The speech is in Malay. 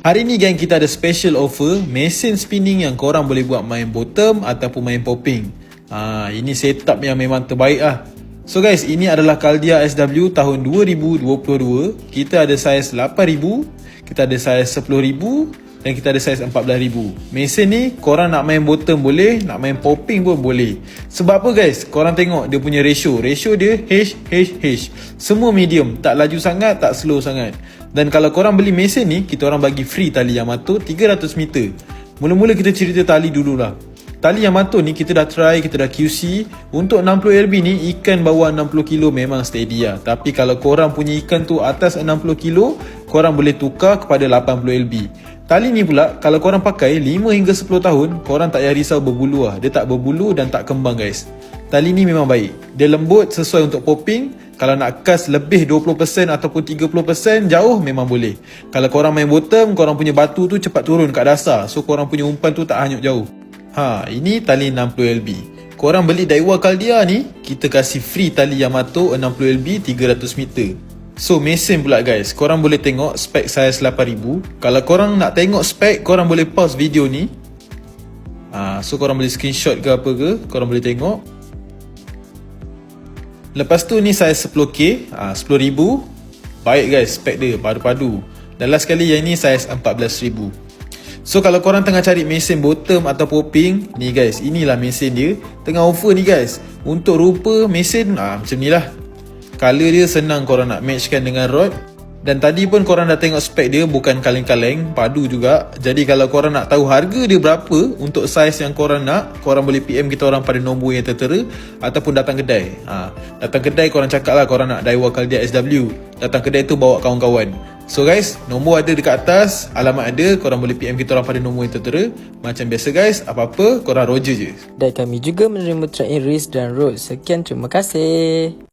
Hari ni gang kita ada special offer mesin spinning yang korang boleh buat main bottom ataupun main popping. Ha, ini setup yang memang terbaik lah. So guys, ini adalah Caldia SW tahun 2022. Kita ada saiz 8000, kita ada saiz 10000 dan kita ada saiz 14000. Mesin ni korang nak main bottom boleh, nak main popping pun boleh. Sebab apa guys? Korang tengok dia punya ratio. Ratio dia H H H. Semua medium, tak laju sangat, tak slow sangat. Dan kalau korang beli mesin ni, kita orang bagi free tali Yamato 300 meter. Mula-mula kita cerita tali dululah. Tali Yamato ni kita dah try, kita dah QC. Untuk 60 LB ni ikan bawah 60 kilo memang steady lah. Tapi kalau korang punya ikan tu atas 60 kilo, korang boleh tukar kepada 80 LB. Tali ni pula kalau korang pakai 5 hingga 10 tahun, korang tak payah risau berbulu lah. Dia tak berbulu dan tak kembang guys. Tali ni memang baik. Dia lembut sesuai untuk popping. Kalau nak kas lebih 20% ataupun 30% jauh memang boleh. Kalau korang main bottom, korang punya batu tu cepat turun kat dasar. So korang punya umpan tu tak hanyut jauh. Ha, ini tali 60 LB. Korang beli Daiwa Caldia ni, kita kasih free tali Yamato 60 LB 300 meter. So mesin pula guys, korang boleh tengok spek saiz 8000. Kalau korang nak tengok spek, korang boleh pause video ni. Ha, so korang boleh screenshot ke apa ke, korang boleh tengok. Lepas tu ni saiz 10K, ha, 10000. Baik guys, spek dia padu-padu. Dan last sekali yang ni saiz 14000. So kalau korang tengah cari mesin bottom atau popping Ni guys, inilah mesin dia Tengah offer ni guys Untuk rupa mesin ah, macam ni lah Color dia senang korang nak matchkan dengan rod Dan tadi pun korang dah tengok spek dia Bukan kaleng-kaleng, padu juga Jadi kalau korang nak tahu harga dia berapa Untuk size yang korang nak Korang boleh PM kita orang pada nombor yang tertera Ataupun datang kedai ha, Datang kedai korang cakap lah korang nak Daiwa Caldia SW Datang kedai tu bawa kawan-kawan So guys, nombor ada dekat atas, alamat ada, korang boleh PM kita orang pada nombor yang tertera. Macam biasa guys, apa-apa korang roger je. Dan kami juga menerima track race dan road. Sekian terima kasih.